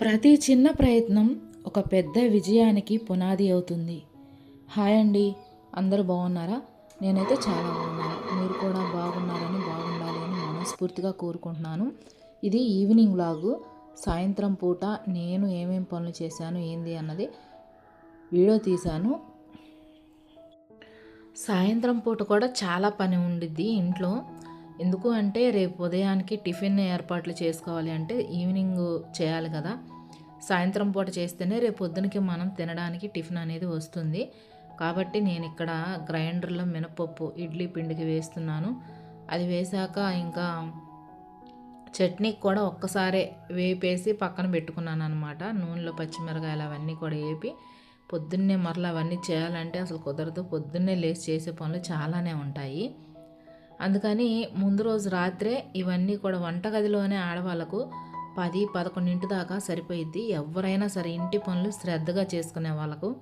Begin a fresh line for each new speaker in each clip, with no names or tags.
ప్రతి చిన్న ప్రయత్నం ఒక పెద్ద విజయానికి పునాది అవుతుంది. హాయ్ అండి. అందరూ బాగున్నారా? నేనైతే చాలా బాగున్నాను. మీరు కూడా బాగున్నారని బాగుండాలి అని మనస్ఫూర్తిగా కోరుకుంటున్నాను. ఇది ఈవినింగ్ లాగు సాయంత్రం పూట నేను ఏమేం పనులు చేశాను ఏంది అన్నది వీడియో తీశాను. సాయంత్రం పూట కూడా చాలా పని ఉండిద్ది ఇంట్లో. ఎందుకు అంటే రేపు ఉదయానికి టిఫిన్ ఏర్పాట్లు చేసుకోవాలి అంటే ఈవినింగ్ చేయాలి కదా. సాయంత్రం పూట చేస్తేనే రేపు పొద్దునకి మనం తినడానికి టిఫిన్ అనేది వస్తుంది. కాబట్టి నేను ఇక్కడ గ్రైండర్లో మినపప్పు ఇడ్లీ పిండికి వేస్తున్నాను. అది వేశాక ఇంకా చట్నీకి కూడా ఒక్కసారే వేపేసి పక్కన పెట్టుకున్నాను అనమాట నూనెలో పచ్చిమిరకాయలు అవన్నీ కూడా వేపి పొద్దున్నే మరలా అవన్నీ చేయాలంటే అసలు కుదరదు. పొద్దున్నే లేచి చేసే పనులు చాలానే ఉంటాయి. అందుకని ముందు రోజు రాత్రే ఇవన్నీ కూడా వంటగదిలోనే ఆడవాళ్ళకు పది పదకొండింటి దాకా సరిపోయిద్ది. ఎవరైనా సరే ఇంటి పనులు శ్రద్ధగా చేసుకునే వాళ్ళకు.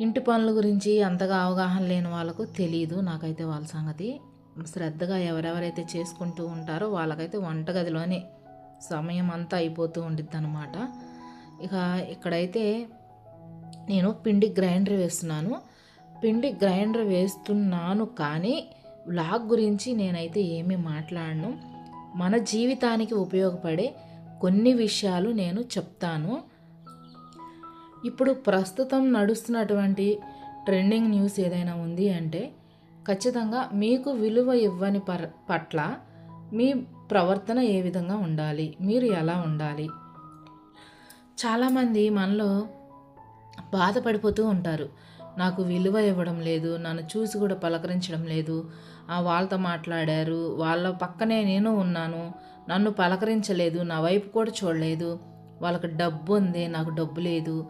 ఇంటి పనుల గురించి అంతగా అవగాహన లేని వాళ్ళకు తెలియదు నాకైతే వాళ్ళ సంగతి. శ్రద్ధగా ఎవరెవరైతే చేసుకుంటూ ఉంటారో వాళ్ళకైతే వంటగదిలోనే సమయం అంతా అయిపోతూ ఉండిద్ది అనమాట ఇక ఇక్కడైతే నేను పిండి గ్రైండర్ వేస్తున్నాను. పిండి గ్రైండర్ వేస్తున్నాను కానీ వ్లాగ్ గురించి నేనైతే ఏమీ మాట్లాడను. మన జీవితానికి ఉపయోగపడే కొన్ని విషయాలు నేను చెప్తాను. ఇప్పుడు ప్రస్తుతం నడుస్తున్నటువంటి ట్రెండింగ్ న్యూస్ ఏదైనా ఉంది అంటే ఖచ్చితంగా మీకు విలువ ఇవ్వని పర్ పట్ల మీ ప్రవర్తన ఏ విధంగా ఉండాలి? మీరు ఎలా ఉండాలి? చాలామంది మనలో బాధపడిపోతూ ఉంటారు. నాకు విలువ ఇవ్వడం లేదు నన్ను చూసి కూడా పలకరించడం లేదు వాళ్ళతో మాట్లాడారు. వాళ్ళ పక్కనే నేను ఉన్నాను. నన్ను పలకరించలేదు. నా వైపు కూడా చూడలేదు. వాళ్ళకి డబ్బు ఉంది. నాకు డబ్బు లేదు.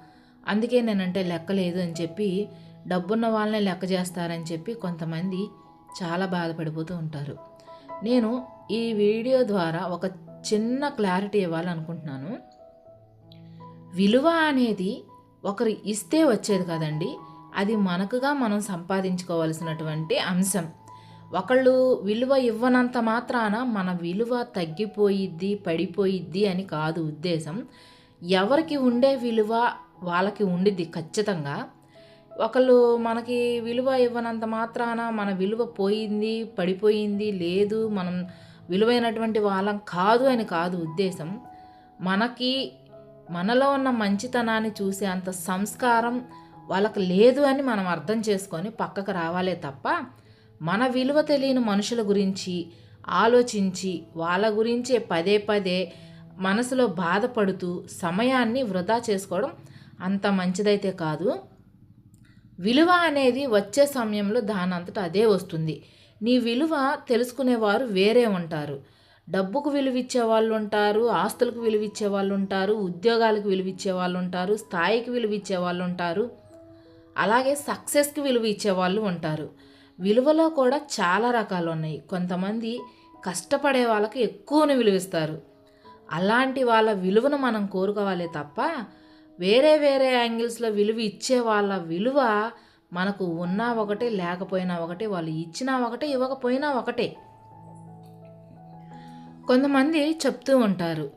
అందుకే నేనంటే లెక్క లేదు అని చెప్పి డబ్బున్న వాళ్ళనే లెక్క చేస్తారని చెప్పి కొంతమంది చాలా బాధపడిపోతూ ఉంటారు. నేను ఈ వీడియో ద్వారా ఒక చిన్న క్లారిటీ ఇవ్వాలనుకుంటున్నాను. విలువ అనేది ఒకరు ఇస్తే వచ్చేది కదండి. అది మనకుగా మనం సంపాదించుకోవాల్సినటువంటి అంశం. ఒకళ్ళు విలువ ఇవ్వనంత మాత్రాన మన విలువ తగ్గిపోయిద్ది పడిపోయిద్ది అని కాదు ఉద్దేశం. ఎవరికి ఉండే విలువ వాళ్ళకి ఉండిద్ది ఖచ్చితంగా. ఒకళ్ళు మనకి విలువ ఇవ్వనంత మాత్రాన మన విలువ పోయింది పడిపోయింది లేదు మనం విలువైనటువంటి వాళ్ళం కాదు అని కాదు ఉద్దేశం. మనకి మనలో ఉన్న మంచితనాన్ని చూసే అంత సంస్కారం వాళ్ళకి లేదు అని మనం అర్థం చేసుకొని పక్కకు రావాలే తప్ప మన విలువ తెలియని మనుషుల గురించి ఆలోచించి వాళ్ళ గురించే పదే పదే మనసులో బాధపడుతూ సమయాన్ని వృధా చేసుకోవడం అంత మంచిదైతే కాదు. విలువ అనేది వచ్చే సమయంలో దానంతట అదే వస్తుంది. నీ విలువ తెలుసుకునేవారు వేరే ఉంటారు. డబ్బుకు విలువ ఇచ్చే వాళ్ళు ఉంటారు ఆస్తులకు విలువ ఇచ్చే వాళ్ళు ఉంటారు ఉద్యోగాలకు విలువ ఇచ్చే వాళ్ళు ఉంటారు స్థాయికి విలువ ఇచ్చే వాళ్ళు ఉంటారు. అలాగే సక్సెస్కి విలువ ఇచ్చే వాళ్ళు ఉంటారు. విలువలో కూడా చాలా రకాలు ఉన్నాయి. కొంతమంది కష్టపడే వాళ్ళకి ఎక్కువను విలువిస్తారు. అలాంటి వాళ్ళ విలువను మనం కోరుకోవాలి తప్ప వేరే వేరే యాంగిల్స్లో విలువ ఇచ్చే వాళ్ళ విలువ మనకు ఉన్నా ఒకటే లేకపోయినా ఒకటే వాళ్ళు ఇచ్చినా ఒకటే ఇవ్వకపోయినా ఒకటే. కొంతమంది చెప్తూ ఉంటారు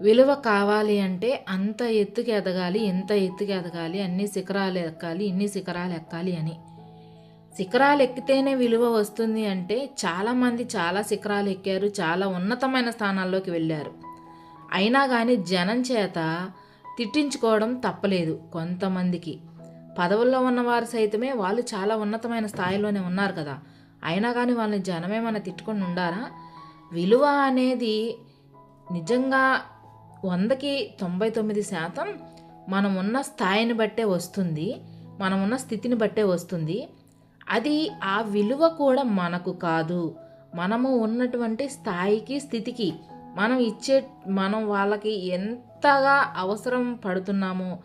విలువ కావాలి అంటే అంత ఎత్తుకి ఎదగాలి ఎంత ఎత్తుకి ఎదగాలి అన్ని శిఖరాలు ఎక్కాలి ఇన్ని శిఖరాలు ఎక్కాలి అని. శిఖరాలు ఎక్కితేనే విలువ వస్తుంది అంటే చాలామంది చాలా శిఖరాలు ఎక్కారు చాలా ఉన్నతమైన స్థానాల్లోకి వెళ్ళారు. అయినా కానీ జనం చేత తిట్టించుకోవడం తప్పలేదు కొంతమందికి. పదవుల్లో ఉన్నవారు సైతమే వాళ్ళు చాలా ఉన్నతమైన స్థాయిలోనే ఉన్నారు కదా. అయినా కానీ వాళ్ళని జనమేమన్నా తిట్టుకొని ఉండారా? విలువ అనేది నిజంగా వందకి తొంభై తొమ్మిది శాతం మనం ఉన్న స్థాయిని బట్టే వస్తుంది మనం ఉన్న స్థితిని బట్టే వస్తుంది. అది ఆ విలువ కూడా మనకు కాదు. మనము ఉన్నటువంటి స్థాయికి స్థితికి మనం ఇచ్చే మనం వాళ్ళకి ఎంతగా అవసరం పడుతున్నామో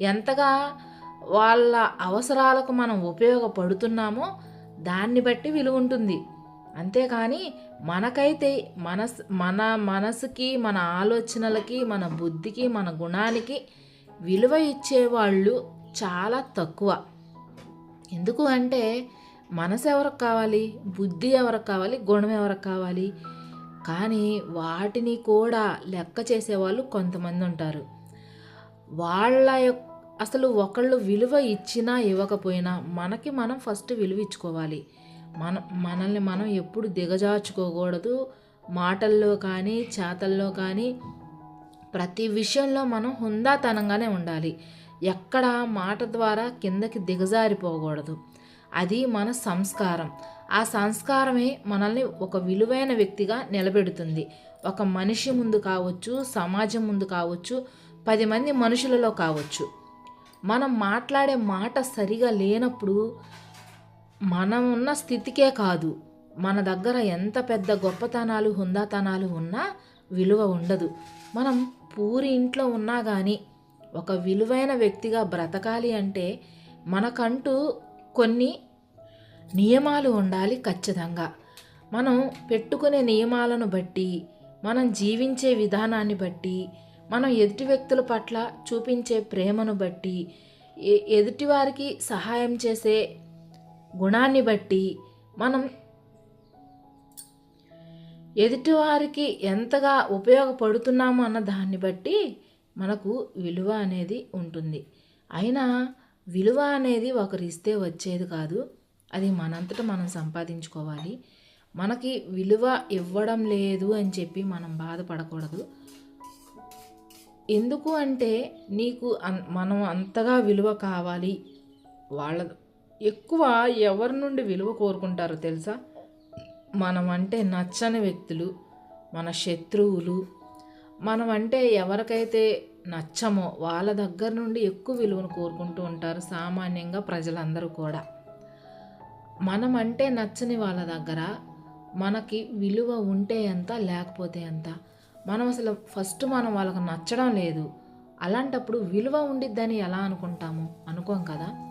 ఎంతగా వాళ్ళ అవసరాలకు మనం ఉపయోగపడుతున్నామో దాన్ని బట్టి విలువ ఉంటుంది. అంతేకాని మనకైతే మనస్ మన మనసుకి మన ఆలోచనలకి మన బుద్ధికి మన గుణానికి విలువ ఇచ్చేవాళ్ళు చాలా తక్కువ. ఎందుకు అంటే మనసు ఎవరికి కావాలి? బుద్ధి ఎవరికి కావాలి? గుణం ఎవరికి కావాలి? కానీ వాటిని కూడా లెక్క చేసేవాళ్ళు కొంతమంది ఉంటారు. వాళ్ళ యొక్క అసలు ఒకళ్ళు విలువ ఇచ్చినా ఇవ్వకపోయినా మనకి మనం ఫస్ట్ విలువ ఇచ్చుకోవాలి. మన మనల్ని మనం ఎప్పుడు దిగజార్చుకోకూడదు. మాటల్లో కానీ చేతల్లో కానీ ప్రతి విషయంలో మనం హుందాతనంగానే ఉండాలి. ఎక్కడ మాట ద్వారా కిందకి దిగజారిపోకూడదు. అది మన సంస్కారం. ఆ సంస్కారమే మనల్ని ఒక విలువైన వ్యక్తిగా నిలబెడుతుంది. ఒక మనిషి ముందు కావచ్చు సమాజం ముందు కావచ్చు పది మంది మనుషులలో కావచ్చు. మనం మాట్లాడే మాట సరిగా లేనప్పుడు మనం ఉన్న స్థితికే కాదు. మన దగ్గర ఎంత పెద్ద గొప్పతనాలు హుందాతనాలు ఉన్నా విలువ ఉండదు. మనం పూరి ఇంట్లో ఉన్నా కానీ ఒక విలువైన వ్యక్తిగా బ్రతకాలి అంటే మనకంటూ కొన్ని నియమాలు ఉండాలి ఖచ్చితంగా. మనం పెట్టుకునే నియమాలను బట్టి మనం జీవించే విధానాన్ని బట్టి మనం ఎదుటి వ్యక్తుల పట్ల చూపించే ప్రేమను బట్టి ఎదుటివారికి సహాయం చేసే గుణాన్ని బట్టి మనం ఎదుటివారికి ఎంతగా ఉపయోగపడుతున్నాము అన్న దాన్ని బట్టి మనకు విలువ అనేది ఉంటుంది. అయినా విలువ అనేది ఒకరు ఇస్తే వచ్చేది కాదు. అది మనంతట మనం సంపాదించుకోవాలి. మనకి విలువ ఇవ్వడం లేదు అని చెప్పి మనం బాధపడకూడదు. ఎందుకు అంటే నీకు అన్ మనం అంతగా విలువ కావాలి. వాళ్ళ ఎక్కువ ఎవరి నుండి విలువ కోరుకుంటారో తెలుసా? మనం అంటే నచ్చని వ్యక్తులు మన శత్రువులు మనం అంటే ఎవరికైతే నచ్చమో వాళ్ళ దగ్గర నుండి ఎక్కువ విలువను కోరుకుంటూ ఉంటారు సామాన్యంగా ప్రజలందరూ కూడా. మనం అంటే నచ్చని వాళ్ళ దగ్గర మనకి విలువ ఉంటే ఎంత లేకపోతే ఎంత? మనం అసలు ఫస్ట్ మనం వాళ్ళకి నచ్చడం లేదు. అలాంటప్పుడు విలువ ఉండిద్దని ఎలా అనుకుంటాము? అనుకోం కదా?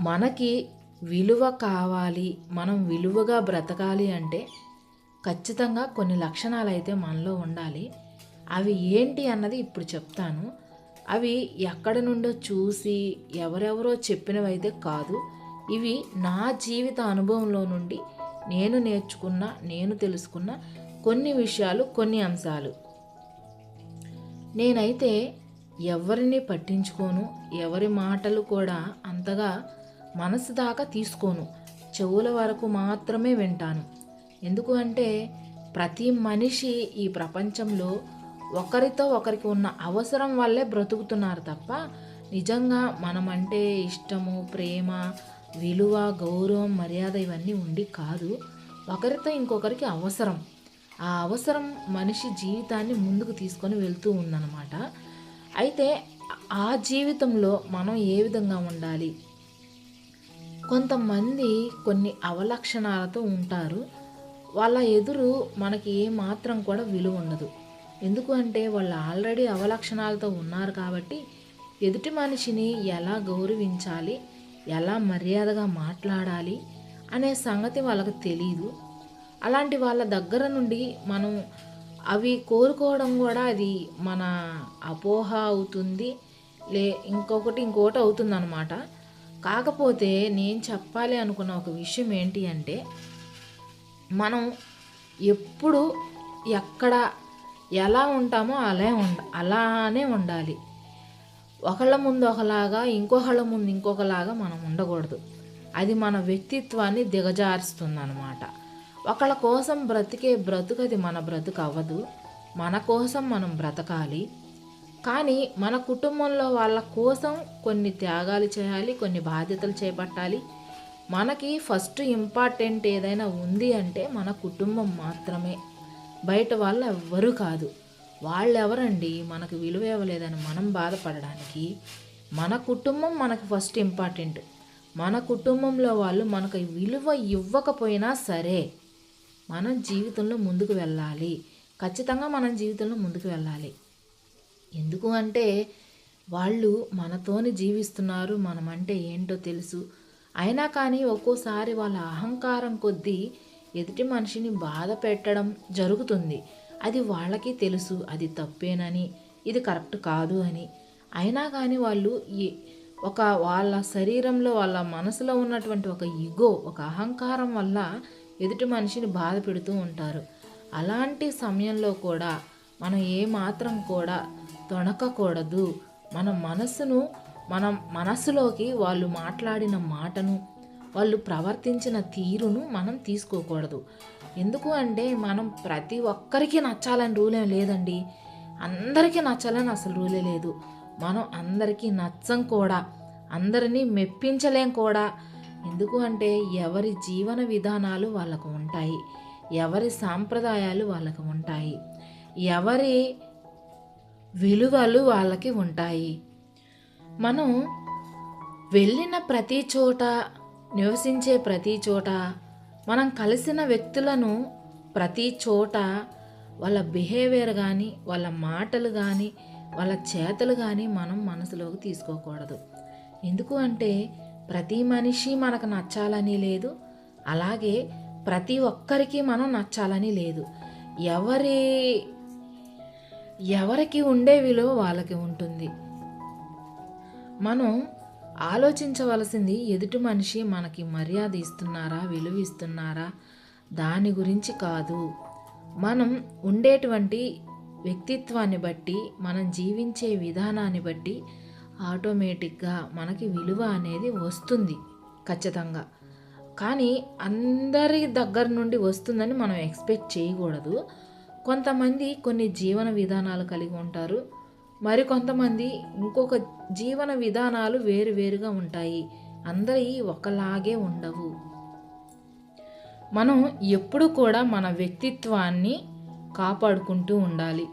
మనకి విలువ కావాలి మనం విలువగా బ్రతకాలి అంటే ఖచ్చితంగా కొన్ని లక్షణాలు అయితే మనలో ఉండాలి. అవి ఏంటి అన్నది ఇప్పుడు చెప్తాను. అవి ఎక్కడి నుండో చూసి ఎవరెవరో చెప్పినవైతే కాదు. ఇవి నా జీవిత అనుభవంలో నుండి నేను నేర్చుకున్న నేను తెలుసుకున్న కొన్ని విషయాలు కొన్ని అంశాలు. నేనైతే ఎవరిని పట్టించుకోను ఎవరి మాటలు కూడా అంతగా మనసు దాకా తీసుకోను. చెవుల వరకు మాత్రమే వింటాను. ఎందుకు అంటే ప్రతి మనిషి ఈ ప్రపంచంలో ఒకరితో ఒకరికి ఉన్న అవసరం వల్లే బ్రతుకుతున్నారు తప్ప నిజంగా మనమంటే ఇష్టము ప్రేమ విలువ గౌరవం మర్యాద ఇవన్నీ ఉండి కాదు. ఒకరితో ఇంకొకరికి అవసరం. ఆ అవసరం మనిషి జీవితాన్ని ముందుకు తీసుకొని వెళ్తూ ఉందన్నమాట. అయితే ఆ జీవితంలో మనం ఏ విధంగా ఉండాలి? కొంతమంది కొన్ని అవలక్షణాలతో ఉంటారు. వాళ్ళ ఎదురు మనకి ఏమాత్రం కూడా విలువ ఉండదు. ఎందుకు అంటే వాళ్ళు ఆల్రెడీ అవలక్షణాలతో ఉన్నారు కాబట్టి ఎదుటి మనిషిని ఎలా గౌరవించాలి ఎలా మర్యాదగా మాట్లాడాలి అనే సంగతి వాళ్ళకి తెలియదు అలాంటి వాళ్ళ దగ్గర నుండి మనం అవి కోరుకోవడం కూడా అది మన అపోహ అవుతుంది లే ఇంకొకటి ఇంకొకటి అవుతుందన్నమాట. కాకపోతే నేను చెప్పాలి అనుకున్న ఒక విషయం ఏంటి అంటే మనం ఎప్పుడు ఎక్కడ ఎలా ఉంటామో అలా ఉండ అలానే ఉండాలి. ఒకళ్ళ ముందు ఒకలాగా ఇంకొకళ్ళ ముందు ఇంకొకలాగా మనం ఉండకూడదు. అది మన వ్యక్తిత్వాన్ని దిగజారుస్తుంది అనమాట ఒకళ్ళ కోసం బ్రతికే బ్రతుకు అది మన బ్రతుకు అవ్వదు. మన కోసం మనం బ్రతకాలి. కానీ మన కుటుంబంలో వాళ్ళ కోసం కొన్ని త్యాగాలు చేయాలి కొన్ని బాధ్యతలు చేపట్టాలి. మనకి ఫస్ట్ ఇంపార్టెంట్ ఏదైనా ఉంది అంటే మన కుటుంబం మాత్రమే. బయట వాళ్ళు ఎవ్వరూ కాదు. వాళ్ళు ఎవరండి మనకు విలువ ఇవ్వలేదని మనం బాధపడడానికి మన కుటుంబం మనకు ఫస్ట్ ఇంపార్టెంట్ మన కుటుంబంలో వాళ్ళు మనకు విలువ ఇవ్వకపోయినా సరే మనం జీవితంలో ముందుకు వెళ్ళాలి. ఖచ్చితంగా మనం జీవితంలో ముందుకు వెళ్ళాలి. ఎందుకు అంటే వాళ్ళు మనతోని జీవిస్తున్నారు. మనమంటే ఏంటో తెలుసు. అయినా కానీ ఒక్కోసారి వాళ్ళ అహంకారం కొద్దీ ఎదుటి మనిషిని బాధ పెట్టడం జరుగుతుంది. అది వాళ్ళకి తెలుసు అది తప్పేనని ఇది కరెక్ట్ కాదు అని. అయినా కానీ వాళ్ళు ఈ ఒక వాళ్ళ శరీరంలో వాళ్ళ మనసులో ఉన్నటువంటి ఒక ఇగో ఒక అహంకారం వల్ల ఎదుటి మనిషిని బాధ పెడుతూ ఉంటారు. అలాంటి సమయంలో కూడా మనం ఏమాత్రం కూడా తొణకకూడదు. మన మనసును మనం మనసులోకి వాళ్ళు మాట్లాడిన మాటను వాళ్ళు ప్రవర్తించిన తీరును మనం తీసుకోకూడదు. ఎందుకు అంటే మనం ప్రతి ఒక్కరికి నచ్చాలని రూల్ ఏం లేదండి. అందరికీ నచ్చాలని అసలు రూలే లేదు. మనం అందరికీ నచ్చం కూడా అందరినీ మెప్పించలేం కూడా. ఎందుకు అంటే ఎవరి జీవన విధానాలు వాళ్ళకు ఉంటాయి ఎవరి సాంప్రదాయాలు వాళ్ళకు ఉంటాయి ఎవరి విలువలు వాళ్ళకి ఉంటాయి. మనం వెళ్ళిన ప్రతి చోట నివసించే ప్రతి చోట మనం కలిసిన వ్యక్తులను ప్రతి చోట వాళ్ళ బిహేవియర్ కానీ వాళ్ళ మాటలు కానీ వాళ్ళ చేతలు కానీ మనం మనసులోకి తీసుకోకూడదు. ఎందుకు అంటే ప్రతి మనిషి మనకు నచ్చాలని లేదు అలాగే ప్రతి ఒక్కరికి మనం నచ్చాలని లేదు. ఎవరి ఎవరికి ఉండే విలువ వాళ్ళకి ఉంటుంది. మనం ఆలోచించవలసింది ఎదుటి మనిషి మనకి మర్యాద ఇస్తున్నారా విలువ ఇస్తున్నారా? దాని గురించి కాదు. మనం ఉండేటువంటి వ్యక్తిత్వాన్ని బట్టి మనం జీవించే విధానాన్ని బట్టి ఆటోమేటిక్గా మనకి విలువ అనేది వస్తుంది ఖచ్చితంగా. కానీ అందరి దగ్గర నుండి వస్తుందని మనం ఎక్స్పెక్ట్ చేయకూడదు. కొంతమంది కొన్ని జీవన విధానాలు కలిగి ఉంటారు. మరి కొంతమంది ఇంకొక జీవన విధానాలు వేరువేరుగా ఉంటాయి. అందరి ఒకలాగే ఉండవు. మనం ఎప్పుడు కూడా మన వ్యక్తిత్వాన్ని కాపాడుకుంటూ ఉండాలి.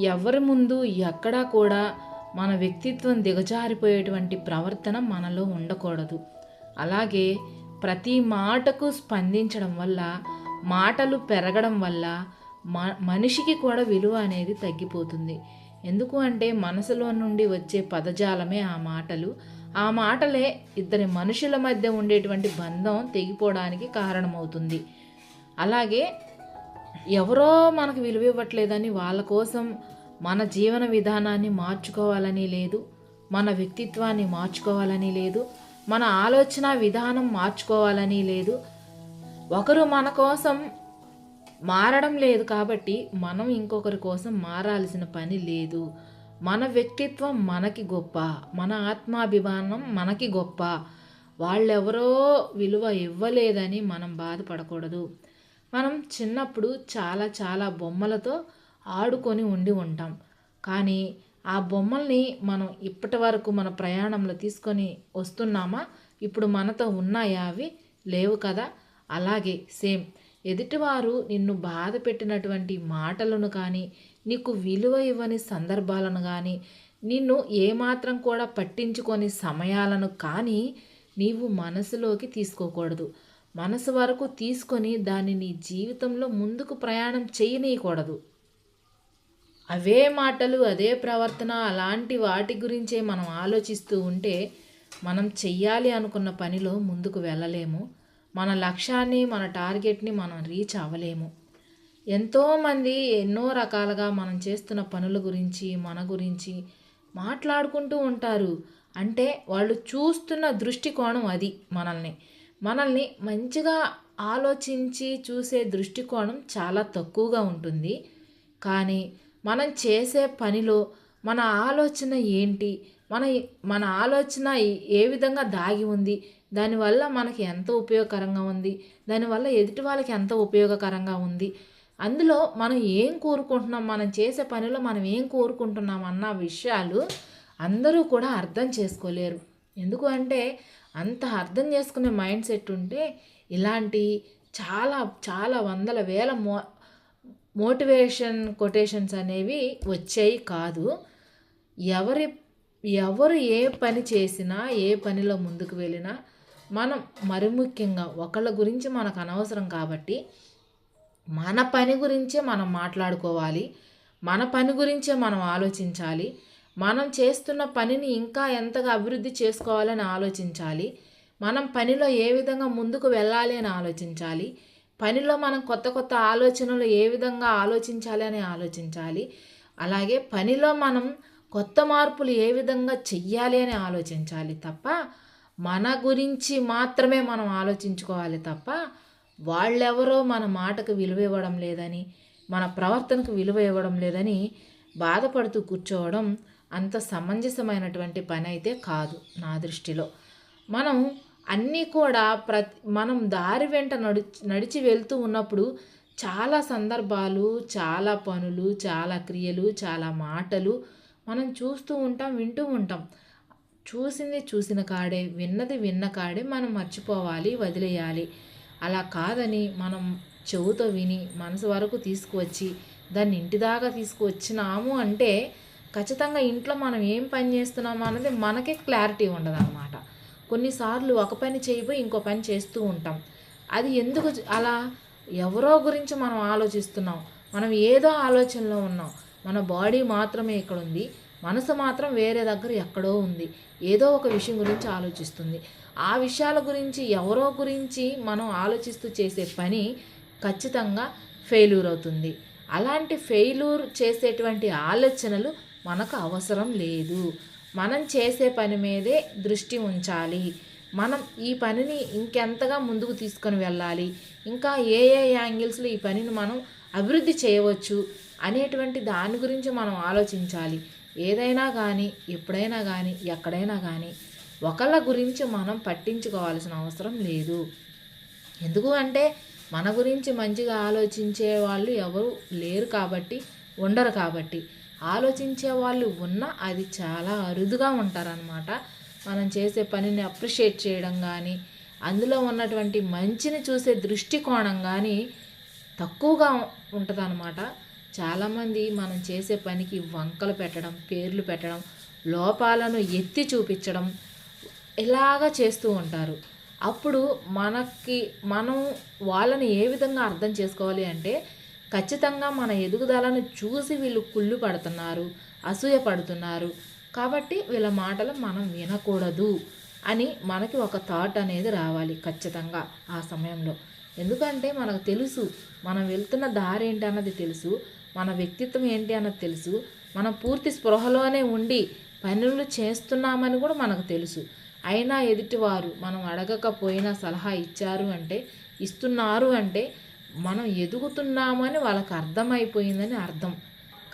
ఎవరి ముందు ఎక్కడా కూడా మన వ్యక్తిత్వం దిగజారిపోయేటువంటి ప్రవర్తన మనలో ఉండకూడదు. అలాగే ప్రతి మాటకు స్పందించడం వల్ల మాటలు పెరగడం వల్ల మ మనిషికి కూడా విలువ అనేది తగ్గిపోతుంది. ఎందుకు అంటే మనసులో నుండి వచ్చే పదజాలమే ఆ మాటలు. ఆ మాటలే ఇద్దరి మనుషుల మధ్య ఉండేటువంటి బంధం తెగిపోవడానికి కారణమవుతుంది. అలాగే ఎవరో మనకు విలువ ఇవ్వట్లేదని వాళ్ళ కోసం మన జీవన విధానాన్ని మార్చుకోవాలని లేదు మన వ్యక్తిత్వాన్ని మార్చుకోవాలని లేదు మన ఆలోచన విధానం మార్చుకోవాలని లేదు. ఒకరు మన కోసం మారడం లేదు కాబట్టి మనం ఇంకొకరి కోసం మారాల్సిన పని లేదు. మన వ్యక్తిత్వం మనకి గొప్ప మన ఆత్మాభిమానం మనకి గొప్ప. వాళ్ళెవరో విలువ ఇవ్వలేదని మనం బాధపడకూడదు. మనం చిన్నప్పుడు చాలా చాలా బొమ్మలతో ఆడుకొని ఉండి ఉంటాం. కానీ ఆ బొమ్మల్ని మనం ఇప్పటి వరకు మన ప్రయాణంలో తీసుకొని వస్తున్నామా? ఇప్పుడు మనతో ఉన్నాయా అవి? లేవు కదా? అలాగే సేమ్. ఎదుటివారు నిన్ను బాధ పెట్టినటువంటి మాటలను కానీ నీకు విలువ ఇవ్వని సందర్భాలను కానీ నిన్ను ఏమాత్రం కూడా పట్టించుకొని సమయాలను కానీ నీవు మనసులోకి తీసుకోకూడదు. మనసు వరకు తీసుకొని దాన్ని నీ జీవితంలో ముందుకు ప్రయాణం చేయనీయకూడదు. అవే మాటలు అదే ప్రవర్తన అలాంటి వాటి గురించే మనం ఆలోచిస్తూ ఉంటే మనం చెయ్యాలి అనుకున్న పనిలో ముందుకు వెళ్ళలేము. మన లక్ష్యాన్ని మన టార్గెట్ని మనం రీచ్ అవ్వలేము. ఎంతోమంది ఎన్నో రకాలుగా మనం చేస్తున్న పనుల గురించి మన గురించి మాట్లాడుకుంటూ ఉంటారు. అంటే వాళ్ళు చూస్తున్న దృష్టికోణం అది మనల్ని. మనల్ని మంచిగా ఆలోచించి చూసే దృష్టికోణం చాలా తక్కువగా ఉంటుంది. కానీ మనం చేసే పనిలో మన ఆలోచన ఏంటి? మన మన ఆలోచన ఏ విధంగా దాగి ఉంది? దానివల్ల మనకి ఎంత ఉపయోగకరంగా ఉంది? దానివల్ల ఎదుటి వాళ్ళకి ఎంత ఉపయోగకరంగా ఉంది? అందులో మనం ఏం కోరుకుంటున్నాం? మనం చేసే పనిలో మనం ఏం కోరుకుంటున్నాం అన్న విషయాలు అందరూ కూడా అర్థం చేసుకోలేరు. ఎందుకు అంటే అంత అర్థం చేసుకునే మైండ్ సెట్ ఉంటే ఇలాంటి చాలా చాలా వందల వేల మో మోటివేషన్ కొటేషన్స్ అనేవి వచ్చాయి కాదు. ఎవరి ఎవరు ఏ పని చేసినా ఏ పనిలో ముందుకు వెళ్ళినా మనం మరి ముఖ్యంగా ఒకళ్ళ గురించి మనకు అనవసరం కాబట్టి మన పని గురించే మనం మాట్లాడుకోవాలి. మన పని గురించే మనం ఆలోచించాలి. మనం చేస్తున్న పనిని ఇంకా ఎంతగా అభివృద్ధి చేసుకోవాలని ఆలోచించాలి. మనం పనిలో ఏ విధంగా ముందుకు వెళ్ళాలి అని ఆలోచించాలి. పనిలో మనం కొత్త కొత్త ఆలోచనలు ఏ విధంగా ఆలోచించాలి అని ఆలోచించాలి. అలాగే పనిలో మనం కొత్త మార్పులు ఏ విధంగా చెయ్యాలి అని ఆలోచించాలి తప్ప మన గురించి మాత్రమే మనం ఆలోచించుకోవాలి తప్ప వాళ్ళెవరో మన మాటకు విలువ ఇవ్వడం లేదని మన ప్రవర్తనకు విలువ ఇవ్వడం లేదని బాధపడుతూ కూర్చోవడం అంత సమంజసమైనటువంటి పని అయితే కాదు నా దృష్టిలో. మనం అన్నీ కూడా ప్రతి మనం దారి వెంట నడిచి నడిచి వెళ్తూ ఉన్నప్పుడు చాలా సందర్భాలు చాలా పనులు చాలా క్రియలు చాలా మాటలు మనం చూస్తూ ఉంటాం వింటూ ఉంటాం. చూసింది చూసిన కాడే విన్నది విన్న కాడే మనం మర్చిపోవాలి వదిలేయాలి. అలా కాదని మనం చెవుతో విని మనసు వరకు తీసుకువచ్చి దాన్ని ఇంటి దాకా తీసుకువచ్చినాము అంటే ఖచ్చితంగా ఇంట్లో మనం ఏం పని చేస్తున్నామో అన్నది మనకే క్లారిటీ ఉండదు అనమాట కొన్నిసార్లు ఒక పని చేయబోయి ఇంకో పని చేస్తూ ఉంటాం. అది ఎందుకు అలా? ఎవరో గురించి మనం ఆలోచిస్తున్నాం. మనం ఏదో ఆలోచనలో ఉన్నాం. మన బాడీ మాత్రమే ఇక్కడ ఉంది మనసు మాత్రం వేరే దగ్గర ఎక్కడో ఉంది. ఏదో ఒక విషయం గురించి ఆలోచిస్తుంది. ఆ విషయాల గురించి ఎవరో గురించి మనం ఆలోచిస్తూ చేసే పని ఖచ్చితంగా ఫెయిల్యూర్ అవుతుంది. అలాంటి ఫెయిల్యూర్ చేసేటువంటి ఆలోచనలు మనకు అవసరం లేదు. మనం చేసే పని మీదే దృష్టి ఉంచాలి. మనం ఈ పనిని ఇంకెంతగా ముందుకు తీసుకొని వెళ్ళాలి. ఇంకా ఏ ఏ యాంగిల్స్లో ఈ పనిని మనం అభివృద్ధి చేయవచ్చు? అనేటువంటి దాని గురించి మనం ఆలోచించాలి. ఏదైనా కానీ ఎప్పుడైనా కానీ ఎక్కడైనా కానీ ఒకళ్ళ గురించి మనం పట్టించుకోవాల్సిన అవసరం లేదు. ఎందుకు అంటే మన గురించి మంచిగా ఆలోచించే వాళ్ళు ఎవరు లేరు కాబట్టి ఉండరు కాబట్టి. ఆలోచించే వాళ్ళు ఉన్నా అది చాలా అరుదుగా ఉంటారనమాట మనం చేసే పనిని అప్రిషియేట్ చేయడం కానీ అందులో ఉన్నటువంటి మంచిని చూసే దృష్టికోణం కానీ తక్కువగా ఉంటుందన్నమాట. చాలామంది మనం చేసే పనికి వంకలు పెట్టడం పేర్లు పెట్టడం లోపాలను ఎత్తి చూపించడం ఇలాగా చేస్తూ ఉంటారు. అప్పుడు మనకి మనం వాళ్ళని ఏ విధంగా అర్థం చేసుకోవాలి అంటే ఖచ్చితంగా మన ఎదుగుదలను చూసి వీళ్ళు కుళ్ళు పడుతున్నారు అసూయ పడుతున్నారు. కాబట్టి వీళ్ళ మాటలు మనం వినకూడదు అని మనకి ఒక థాట్ అనేది రావాలి ఖచ్చితంగా ఆ సమయంలో. ఎందుకంటే మనకు తెలుసు మనం వెళ్తున్న దారి ఏంటన్నది తెలుసు. మన వ్యక్తిత్వం ఏంటి అన్నది తెలుసు. మనం పూర్తి స్పృహలోనే ఉండి పనులు చేస్తున్నామని కూడా మనకు తెలుసు. అయినా ఎదుటివారు మనం అడగకపోయినా సలహా ఇచ్చారు అంటే ఇస్తున్నారు అంటే మనం ఎదుగుతున్నామని వాళ్ళకి అర్థమైపోయిందని అర్థం.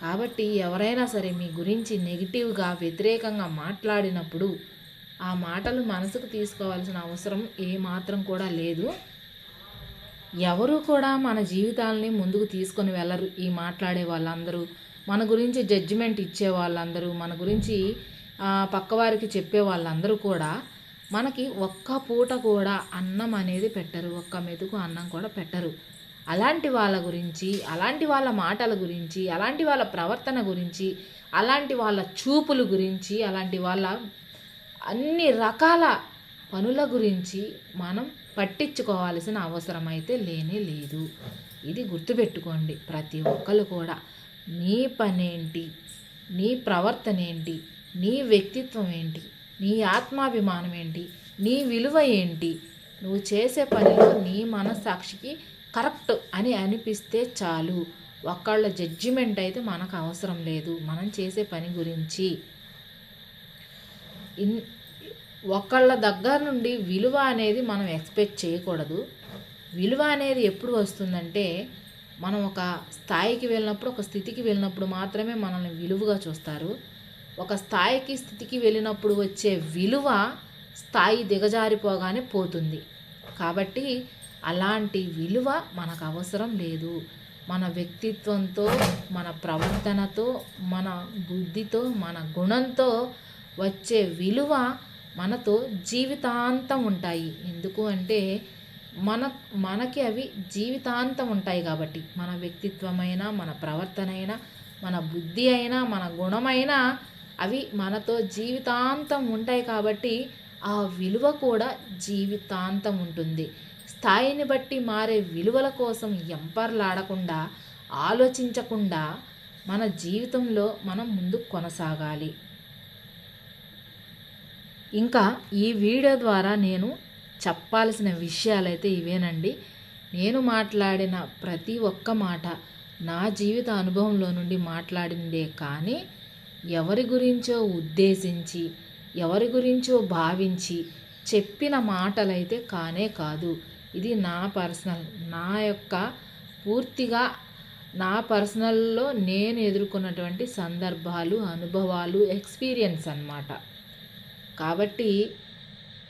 కాబట్టి ఎవరైనా సరే మీ గురించి నెగిటివ్గా వ్యతిరేకంగా మాట్లాడినప్పుడు ఆ మాటలు మనసుకు తీసుకోవాల్సిన అవసరం ఏమాత్రం కూడా లేదు. ఎవరు కూడా మన జీవితాలని ముందుకు తీసుకొని వెళ్ళరు. ఈ మాట్లాడే వాళ్ళందరూ మన గురించి జడ్జిమెంట్ ఇచ్చే వాళ్ళందరూ మన గురించి పక్కవారికి చెప్పే వాళ్ళందరూ కూడా మనకి ఒక్క పూట కూడా అన్నం అనేది పెట్టరు. ఒక్క మెతుకు అన్నం కూడా పెట్టరు. అలాంటి వాళ్ళ గురించి అలాంటి వాళ్ళ మాటల గురించి అలాంటి వాళ్ళ ప్రవర్తన గురించి అలాంటి వాళ్ళ చూపుల గురించి అలాంటి వాళ్ళ అన్ని రకాల పనుల గురించి మనం పట్టించుకోవాల్సిన అవసరం అయితే లేనే లేదు. ఇది గుర్తుపెట్టుకోండి. ప్రతి ఒక్కరు కూడా నీ పనేంటి? నీ ప్రవర్తన ఏంటి నీ వ్యక్తిత్వం ఏంటి నీ ఆత్మాభిమానం ఏంటి నీ విలువ ఏంటి? నువ్వు చేసే పనిలో నీ మనస్సాక్షికి కరెక్ట్ అని అనిపిస్తే చాలు. ఒకళ్ళ జడ్జిమెంట్ అయితే మనకు అవసరం లేదు. మనం చేసే పని గురించి. ఇన్ ఒకళ్ళ దగ్గర నుండి విలువ అనేది మనం ఎక్స్పెక్ట్ చేయకూడదు. విలువ అనేది ఎప్పుడు వస్తుందంటే మనం ఒక స్థాయికి వెళ్ళినప్పుడు ఒక స్థితికి వెళ్ళినప్పుడు మాత్రమే మనల్ని విలువగా చూస్తారు. ఒక స్థాయికి స్థితికి వెళ్ళినప్పుడు వచ్చే విలువ స్థాయి దిగజారిపోగానే పోతుంది. కాబట్టి అలాంటి విలువ మనకు అవసరం లేదు. మన వ్యక్తిత్వంతో మన ప్రవర్తనతో మన బుద్ధితో మన గుణంతో వచ్చే విలువ మనతో జీవితాంతం ఉంటాయి. ఎందుకు అంటే మన మనకి అవి జీవితాంతం ఉంటాయి కాబట్టి. మన వ్యక్తిత్వమైనా మన ప్రవర్తన అయినా మన బుద్ధి అయినా మన గుణమైనా అవి మనతో జీవితాంతం ఉంటాయి కాబట్టి ఆ విలువ కూడా జీవితాంతం ఉంటుంది. స్థాయిని బట్టి మారే విలువల కోసం ఎంపర్లాడకుండా ఆలోచించకుండా మన జీవితంలో మనం ముందు కొనసాగాలి. ఇంకా ఈ వీడియో ద్వారా నేను చెప్పాల్సిన విషయాలైతే ఇవేనండి. నేను మాట్లాడిన ప్రతి ఒక్క మాట నా జీవిత అనుభవంలో నుండి మాట్లాడిందే కానీ ఎవరి గురించో ఉద్దేశించి ఎవరి గురించో భావించి చెప్పిన మాటలైతే కానే కాదు. ఇది నా పర్సనల్ నా యొక్క పూర్తిగా నా పర్సనల్లో నేను ఎదుర్కొన్నటువంటి సందర్భాలు అనుభవాలు ఎక్స్పీరియన్స్ అన్నమాట. కాబట్టి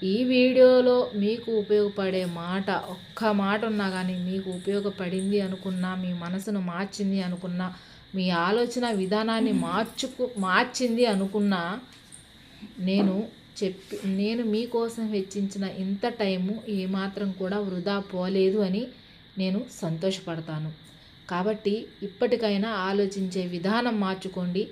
ఈ వీడియోలో మీకు ఉపయోగపడే మాట ఒక్క మాట ఉన్నా కానీ మీకు ఉపయోగపడింది అనుకున్నా మీ మనసును మార్చింది అనుకున్నా మీ ఆలోచన విధానాన్ని మార్చుకు మార్చింది అనుకున్నా నేను చెప్పి నేను మీకోసం వెచ్చించిన ఇంత టైము ఏమాత్రం కూడా వృధా పోలేదు అని నేను సంతోషపడతాను. కాబట్టి ఇప్పటికైనా ఆలోచించే విధానం మార్చుకోండి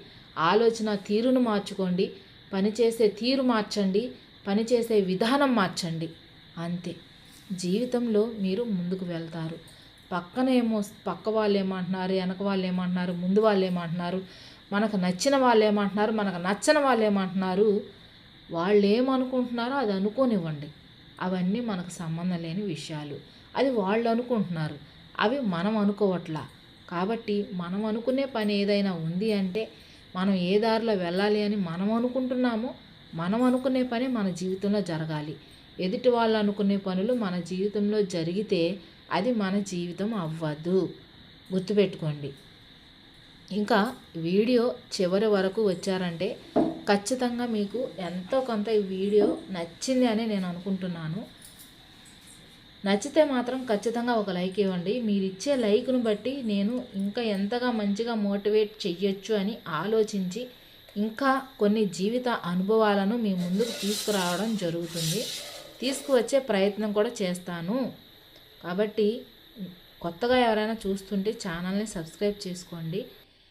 ఆలోచన తీరును మార్చుకోండి పనిచేసే తీరు మార్చండి పనిచేసే విధానం మార్చండి. అంతే. జీవితంలో మీరు ముందుకు వెళ్తారు. పక్కన ఏమో పక్క వాళ్ళు ఏమంటున్నారు వెనక వాళ్ళు ఏమంటున్నారు ముందు వాళ్ళు ఏమంటున్నారు మనకు నచ్చిన వాళ్ళు ఏమంటున్నారు మనకు నచ్చని వాళ్ళు ఏమంటున్నారు వాళ్ళు ఏమనుకుంటున్నారో అది అనుకోనివ్వండి. అవన్నీ మనకు సంబంధం లేని విషయాలు. అది వాళ్ళు అనుకుంటున్నారు. అవి మనం అనుకోవట్లా. కాబట్టి మనం అనుకునే పని ఏదైనా ఉంది అంటే మనం ఏ దారిలో వెళ్ళాలి అని మనం అనుకుంటున్నామో మనం అనుకునే పని మన జీవితంలో జరగాలి. ఎదుటి వాళ్ళు అనుకునే పనులు మన జీవితంలో జరిగితే అది మన జీవితం అవ్వదు. గుర్తుపెట్టుకోండి. ఇంకా వీడియో చివరి వరకు వచ్చారంటే ఖచ్చితంగా మీకు ఎంతో కొంత ఈ వీడియో నచ్చింది అని నేను అనుకుంటున్నాను. నచ్చితే మాత్రం ఖచ్చితంగా ఒక లైక్ ఇవ్వండి. మీరు ఇచ్చే లైక్ను బట్టి నేను ఇంకా ఎంతగా మంచిగా మోటివేట్ చెయ్యొచ్చు అని ఆలోచించి ఇంకా కొన్ని జీవిత అనుభవాలను మీ ముందుకు తీసుకురావడం జరుగుతుంది. తీసుకువచ్చే ప్రయత్నం కూడా చేస్తాను. కాబట్టి కొత్తగా ఎవరైనా చూస్తుంటే ఛానల్ని సబ్స్క్రైబ్ చేసుకోండి.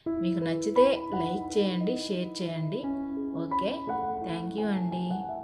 మీకు నచ్చితే లైక్ చేయండి షేర్ చేయండి. ఓకే. థ్యాంక్ యూ అండి.